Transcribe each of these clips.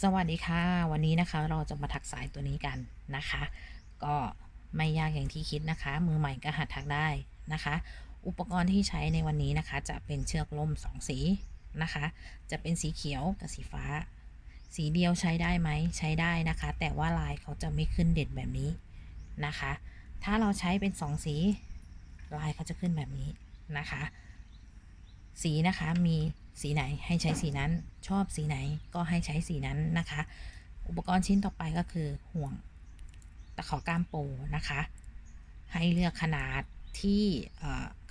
สวัสดีค่ะ วันนี้นะคะเราจะมาถักสายตัวนี้กันนะคะ ก็ไม่ยากอย่างที่คิดนะคะ มือใหม่ก็หัดถักได้นะคะ อุปกรณ์ที่ใช้ในวันนี้นะคะ จะเป็นเชือกล่มสองสีนะคะ จะเป็นสีเขียวกับสีฟ้า สีเดียวใช้ได้ไหมใช้ได้นะคะ แต่ว่าลายเขาจะไม่ขึ้นเด่นแบบนี้นะคะ ถ้าเราใช้เป็นสองสี ลายเขาจะขึ้นแบบนี้นะคะ สีนะคะมีสีไหนให้ใช้สีนั้น ชอบสีไหนก็ให้ใช้สีนั้นนะคะ อุปกรณ์ชิ้นต่อไปก็คือห่วงตะขอก้ามโปนะคะ ให้เลือกขนาดที่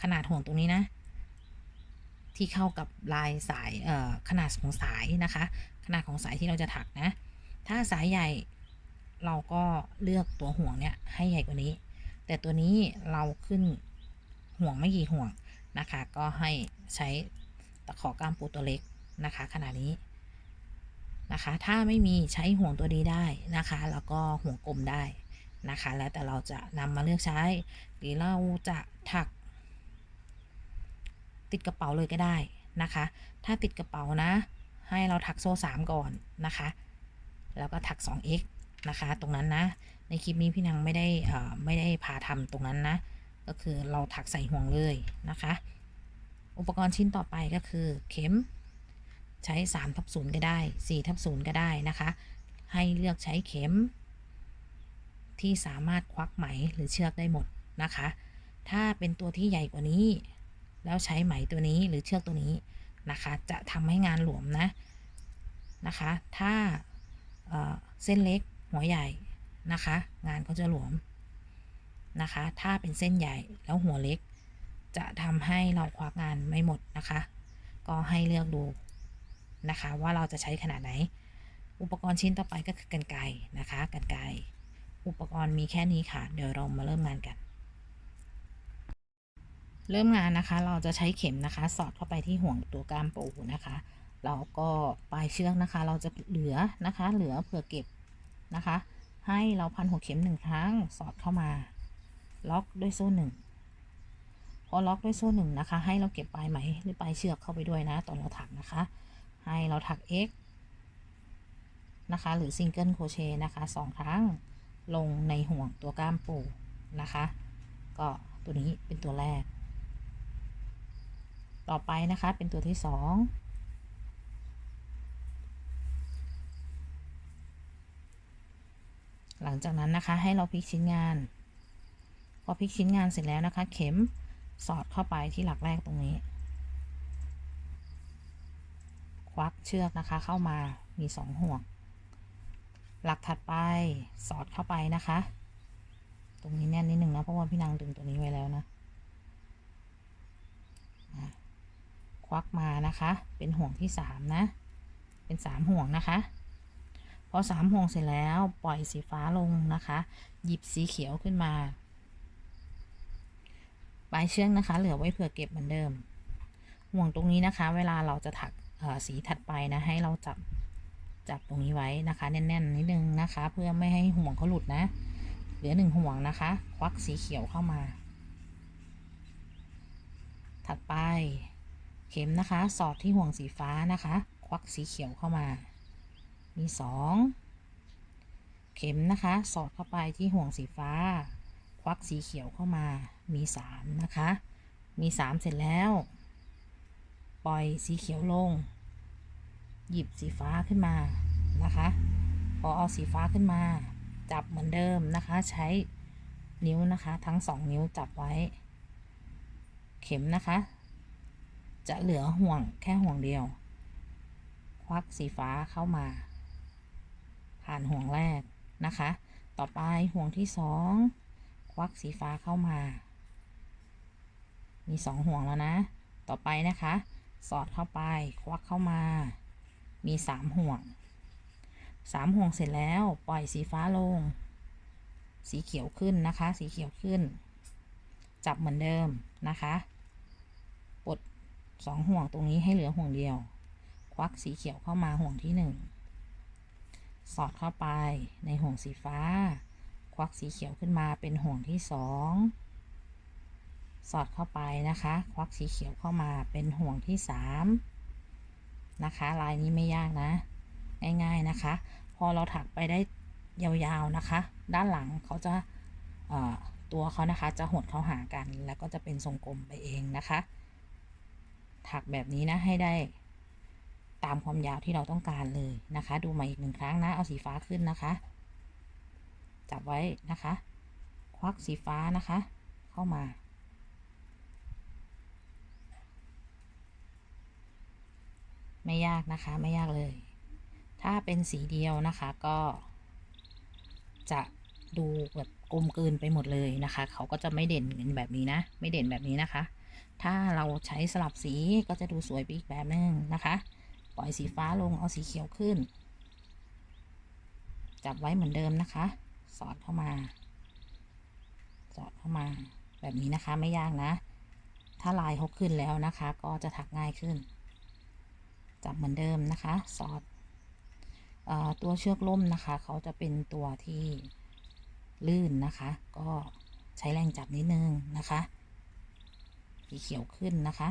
ขนาดห่วงตรงนี้นะ ที่เข้ากับลายสายขนาดของสายนะคะ ขนาดของสายที่เราจะถักนะ ถ้าสายใหญ่เราก็เลือกตัวห่วงเนี่ยให้ใหญ่กว่านี้ แต่ตัวนี้เราขึ้นห่วงไม่กี่ห่วง นะคะ ก็ให้ใช้ตะขอก้ามปูตัวเล็กนะคะ ขนาดนี้นะคะ ถ้าไม่มีใช้ห่วงตัวดีได้นะคะ แล้วก็ห่วงกลมได้นะคะ แล้วแต่เราจะนำมาเลือกใช้ หรือเราจะถัก ติดกระเป๋าเลยก็ได้นะคะ ถ้าติดกระเป๋านะ ให้เราถักโซ่3ก่อนนะคะ แล้วก็ถัก 2x นะคะ ตรงนั้นนะ ในคลิปนี้พี่นางไม่ได้ไม่ได้พาทำตรงนั้นนะ ก็คือเราถักใส่ห่วงเลยนะคะ อุปกรณ์ชิ้นต่อไปก็คือเข็ม ใช้3ทับ0ก็ได้4ทับ0ก็ได้นะคะ ให้เลือกใช้เข็ม ที่สามารถควักไหมหรือเชือกได้หมดนะคะ ถ้าเป็นตัวที่ใหญ่กว่านี้ แล้วใช้ไหมตัวนี้หรือเชือกตัวนี้นะคะ จะทำให้งานหลวมนะนะคะ ถ้าเเส้นเล็กหัวใหญ่นะคะ งานก็จะหลวม นะคะ ถ้าเป็นเส้นใหญ่แล้วหัวเล็ก จะทำให้เราควักงานไม่หมดนะคะ ก็ให้เลือกดูนะคะ ว่าเราจะใช้ขนาดไหน อุปกรณ์ชิ้นต่อไปก็คือกันไกรนะคะกันไกรอุปกรณ์มีแค่นี้ค่ะ เดี๋ยวเรามาเริ่มงานกัน เริ่มงานนะคะ เราจะใช้เข็มนะคะ สอดเข้าไปที่ห่วงตัวกามปูนะคะ แล้วก็ปลายเชือกนะคะ เราจะเหลือนะคะ เหลือเผื่อเก็บนะคะ ให้เราพันหัวเข็มหนึ่งครั้งสอดเข้ามา ล็อกด้วยโซ่หนึ่งพอล็อกด้วยโซ่หนึ่งนะคะ ให้เราเก็บปลายไหมหรือปลายเชือกเข้าไปด้วยนะ ตอนเราถักนะคะ ให้เราถัก x นะคะ หรือซิงเกิลโคเชต์นะคะสองครั้งลงในห่วงตัวก้ามปูนะคะ ก็ตัวนี้เป็นตัวแรก ต่อไปนะคะเป็นตัวที่สองหลังจากนั้นนะคะให้เราพลิกชิ้นงาน อพลิกชิ้นงานเสร็จแล้วนะคะ เข็มสอดเข้าไปที่หลักแรกตรงนี้ ควักเชือกนะคะเข้ามามีสองห่วง หลักถัดไปสอดเข้าไปนะคะ ตรงนี้แน่นนิดนึงนะเพราะว่าพี่นางดึงตัวนี้ไว้แล้วนะอะควักมานะคะ เป็นห่วงที่สามนะ เป็นสามห่วงนะคะพอสามห่วงเสร็จแล้วปล่อยสีฟ้าลงนะคะ หยิบสีเขียวขึ้นมา ปลายเชือกนะคะ เหลือไว้เผื่อเก็บเหมือนเดิม ห่วงตรงนี้นะคะ เวลาเราจะถักสีถัดไปนะ ให้เราจับจับตรงนี้ไว้นะคะ แน่นๆนิดนึงนะคะ เพื่อไม่ให้ห่วงเขาหลุดนะ เหลือหนึ่งห่วงนะคะ ควักสีเขียวเข้ามา ถัดไปเข็มนะคะ สอดที่ห่วงสีฟ้านะคะ ควักสีเขียวเข้ามา มีสองเข็มนะคะ สอดเข้าไปที่ห่วงสีฟ้า ควักสีเขียวเข้ามา มีสามนะคะ มีสามเสร็จแล้ว ปล่อยสีเขียวลง หยิบสีฟ้าขึ้นมานะคะ พอเอาสีฟ้าขึ้นมา จับเหมือนเดิมนะคะ ใช้นิ้วนะคะ ทั้งสองนิ้วจับไว้ เข็มนะคะ จะเหลือห่วงแค่ห่วงเดียว ควักสีฟ้าเข้ามา ผ่านห่วงแรกนะคะ ต่อไปห่วงที่สองควักสีฟ้าเข้ามา มีสองห่วงแล้วนะ ต่อไปนะคะ สอดเข้าไป ควักเข้ามา มีสามห่วงสามห่วงเสร็จแล้ว ปล่อยสีฟ้าลง สีเขียวขึ้นนะคะ สีเขียวขึ้น จับเหมือนเดิมนะคะปลดสองห่วงตรงนี้ให้เหลือห่วงเดียว ควักสีเขียวเข้ามาห่วงที่หนึ่งสอดเข้าไปในห่วงสีฟ้า ควักสีเขียวขึ้นมาเป็นห่วงที่สอง สอดเข้าไปนะคะ ควักสีเขียวเข้ามาเป็นห่วงที่สามนะคะ ลายนี้ไม่ยากนะ ง่ายๆนะคะ พอเราถักไปได้ยาวๆนะคะ ด้านหลังเขาจะตัวเขานะคะ จะหดเข้าหากัน แล้วก็จะเป็นทรงกลมไปเองนะคะ ถักแบบนี้นะให้ได้ตามความยาวที่เราต้องการเลยนะคะ ดูมาอีกหนึ่งครั้งนะ เอาสีฟ้าขึ้นนะคะ จับไว้นะคะ ควักสีฟ้านะคะ เข้ามา ไม่ยากนะคะไม่ยากเลย ถ้าเป็นสีเดียวนะคะก็ จะดูแบบกลมกลืนไปหมดเลยนะคะ เขาก็จะไม่เด่นกันแบบนี้นะ ไม่เด่นแบบนี้นะคะ ถ้าเราใช้สลับสีก็จะดูสวยไปอีกแบบนึงนะคะ ปล่อยสีฟ้าลงเอาสีเขียวขึ้น จับไว้เหมือนเดิมนะคะ สอดเข้ามา สอดเข้ามาแบบนี้นะคะไม่ยากนะ ถ้าลายเขาขึ้นแล้วนะคะ ก็จะถักง่ายขึ้น จับเหมือนเดิมนะคะสอดอตัวเชือกล่มนะคะ เขาจะเป็นตัวที่ลื่นนะคะ ก็ใช้แรงจับนิดนึงนะคะสีเขียวขึ้นนะคะ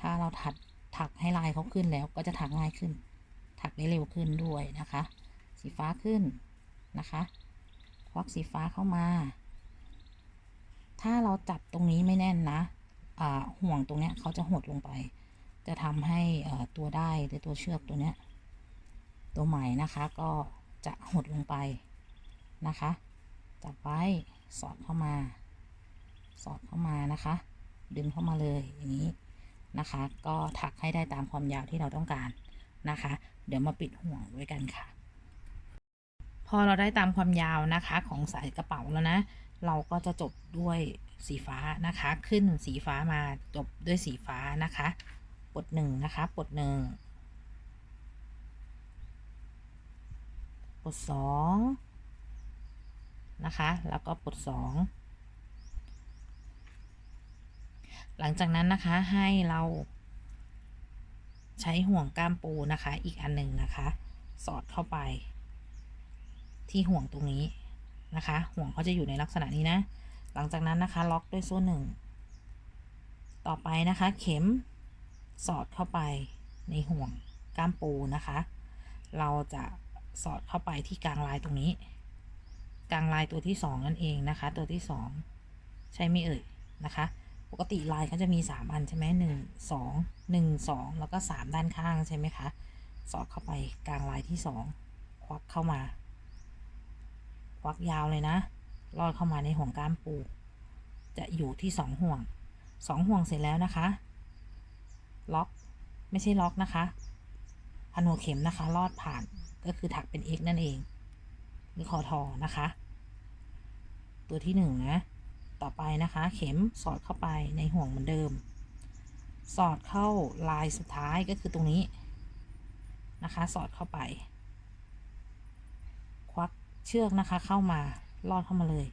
ถ้าเราถัดถักให้ลายเขาขึ้นแล้วก็จะถักง่ายขึ้น ถักได้เร็วขึ้นด้วยนะคะ สีฟ้าขึ้นนะคะ ควักสีฟ้าเข้ามา ถ้าเราจับตรงนี้ไม่แน่นนะอ่าห่วงตรงเนี้ยเขาจะหดลงไป จะทำให้อ่ตัวได้หรือตัวเชือกตัวเนี้ยตัวใหม่นะคะก็จะหดลงไปนะคะ จับไว้สอดเข้ามา สอดเข้ามานะคะ ดึงเข้ามาเลยอย่างนี้นะคะ ก็ถักให้ได้ตามความยาวที่เราต้องการนะคะ เดี๋ยวมาปิดห่วงด้วยกันค่ะ พอเราได้ตามความยาวนะคะของสายกระเป๋าแล้วนะ เราก็จะจบด้วยสีฟ้านะคะ ขึ้นสีฟ้ามาจบด้วยสีฟ้านะคะปดหนึ่งนะคะปดหนึ่งปดสองนะคะ แล้วก็ปดสองหลังจากนั้นนะคะให้เราใช้ห่วงก้ามปูนะคะ อีกอันหนึ่งนะคะ สอดเข้าไป ที่ห่วงตรงนี้ นะคะ ห่วงเขาจะอยู่ในลักษณะนี้นะ หลังจากนั้นนะคะ ล็อกด้วยโซ่หนึ่ง ต่อไปนะคะ เข็มสอดเข้าไปในห่วงก้ามปูนะคะ เราจะสอดเข้าไปที่กลางลายตรงนี้ กลางลายตัวที่สองนั่นเองนะคะ ตัวที่สองใช่ไหมเอ่ยนะคะ ปกติลายเขาจะมีสามอันใช่ไหมหนึ่งสองหนึ่งสองแล้วก็สามด้านข้างใช่ไหมคะ สอดเข้าไปกลางลายที่สองควักเข้ามา วักยาวเลยนะ ลอดเข้ามาในห่วงก้ามปู จะอยู่ที่สองห่วงสองห่วงเสร็จแล้วนะคะ ล็อก ไม่ใช่ล็อกนะคะพันหัวเข็มนะคะ ลอดผ่านก็คือถักเป็น x นั่นเอง หรือคอทอนะคะ ตัวที่หนึ่งนะ ต่อไปนะคะ เข็มสอดเข้าไปในห่วงเหมือนเดิม สอดเข้าลายสุดท้ายก็คือตรงนี้นะคะ สอดเข้าไป เชือกนะคะ เข้ามาลอดเข้ามาเลย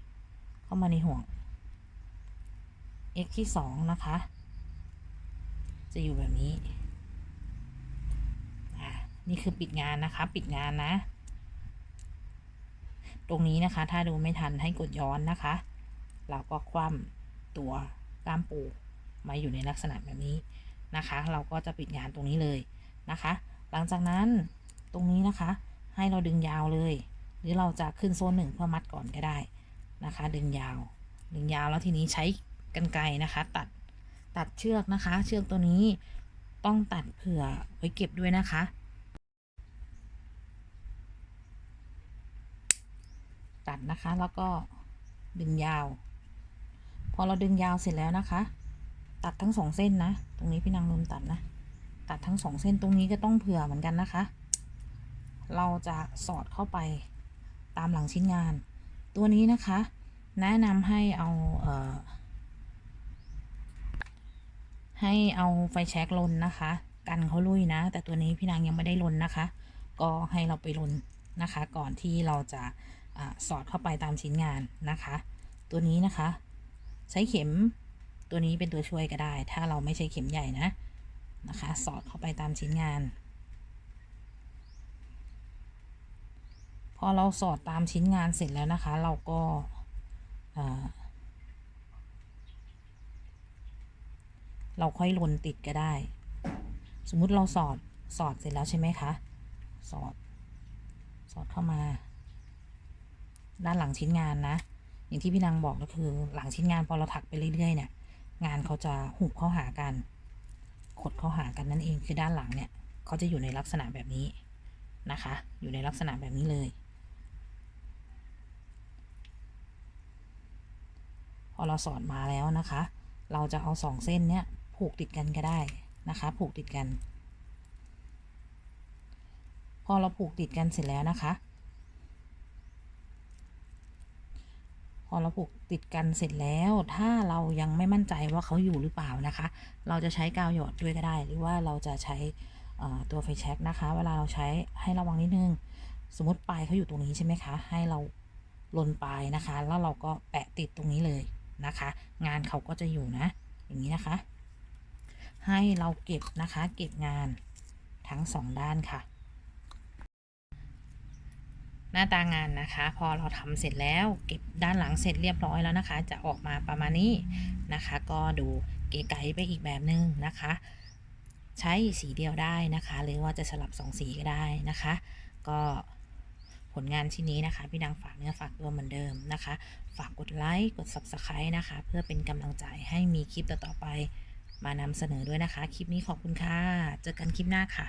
เข้ามาในห่วง x ที่สองนะคะ จะอยู่แบบนี้นี่คือปิดงานนะคะ ปิดงานนะ ตรงนี้นะคะ ถ้าดูไม่ทันให้กดย้อนนะคะ เราก็คว่ำตัวกล้ามปูมาอยู่ในลักษณะแบบนี้นะคะ เราก็จะปิดงานตรงนี้เลยนะคะ หลังจากนั้นตรงนี้นะคะ ให้เราดึงยาวเลย รือเราจะขึ้นโซนหนึ่งเพื่อมัดก่อนก็ได้นะคะ ดึงยาว ดึงยาวแล้วทีนี้ใช้กรรไกนะคะ ตัดตัดเชือกนะคะ เชือกตัวนี้ต้องตัดเผื่อไว้เก็บด้วยนะคะ ตัดนะคะแล้วก็ดึงยาว พอเราดึงยาวเสร็จแล้วนะคะ ตัดทั้งสองเส้นนะ ตรงนี้พี่นางลืมตัดนะ ตัดทั้งสองเส้นตรงนี้ก็ต้องเผื่อเหมือนกันนะคะ เราจะสอดเข้าไป ตามหลังชิ้นงาน ตัวนี้นะคะ แนะนำให้เอาเอ่อให้เอาไฟแช็กลนนะคะ กันเขาลุยนะ แต่ตัวนี้พี่นางยังไม่ได้ลนนะคะ ก็ให้เราไปลนนะคะ ก่อนที่เราจะอสอดเข้าไปตามชิ้นงานนะคะ ตัวนี้นะคะ ใช้เข็มตัวนี้เป็นตัวช่วยก็ได้ ถ้าเราไม่ใช้เข็มใหญ่นะนะคะ สอดเข้าไปตามชิ้นงาน พอเราสอดตามชิ้นงานเสร็จแล้วนะคะ เราก็เราค่อยลนติดก็ได้ สมมุติเราสอดสอดเสร็จแล้วใช่ไหมคะ สอด สอดเข้ามา ด้านหลังชิ้นงานนะ อย่างที่พี่นางบอกก็คือหลังชิ้นงานพอเราถักไปเรื่อยๆเนี่ย งานเขาจะหุบเข้าหากัน ขดเข้าหากันนั่นเอง คือด้านหลังเนี่ยเขาจะอยู่ในลักษณะแบบนี้นะคะ อยู่ในลักษณะแบบนี้เลย พอเราสอดมาแล้วนะคะ เราจะเอาสองเส้นเนี้ยผูกติดกันก็ได้นะคะ ผูกติดกัน พอเราผูกติดกันเสร็จแล้วนะคะ พอเราผูกติดกันเสร็จแล้ว ถ้าเรายังไม่มั่นใจว่าเขาอยู่หรือเปล่านะคะ เราจะใช้กาวหยอดด้วยก็ได้ หรือว่าเราจะใช้ตัวไฟแช็กนะคะ เวลาเราใช้ให้ระวังนิดนึง สมมติปลายเขาอยู่ตรงนี้ใช่ไหมคะ ให้เราลนปลายนะคะ แล้วเราก็แปะติดตรงนี้เลย นะคะ งานเขาก็จะอยู่นะ อย่างนี้นะคะ ให้เราเก็บนะคะ เก็บงานทั้งสองด้านค่ะ หน้าตางานนะคะ พอเราทำเสร็จแล้วเก็บด้านหลังเสร็จเรียบร้อยแล้วนะคะ จะออกมาประมาณนี้นะคะ ก็ดูเก๋ไก๋ไปอีกแบบนึงนะคะ ใช้สีเดียวได้นะคะ หรือว่าจะสลับสองสีก็ได้นะคะ ก็ ผลงานชิ้นนี้นะคะ พี่ดังฝากเนื้อฝากตัวเหมือนเดิมนะคะ ฝากกดไลค์กด Subscribe นะคะ เพื่อเป็นกำลังใจให้มีคลิปต่อๆไป มานำเสนอด้วยนะคะ คลิปนี้ขอบคุณค่ะ เจอกันคลิปหน้าค่ะ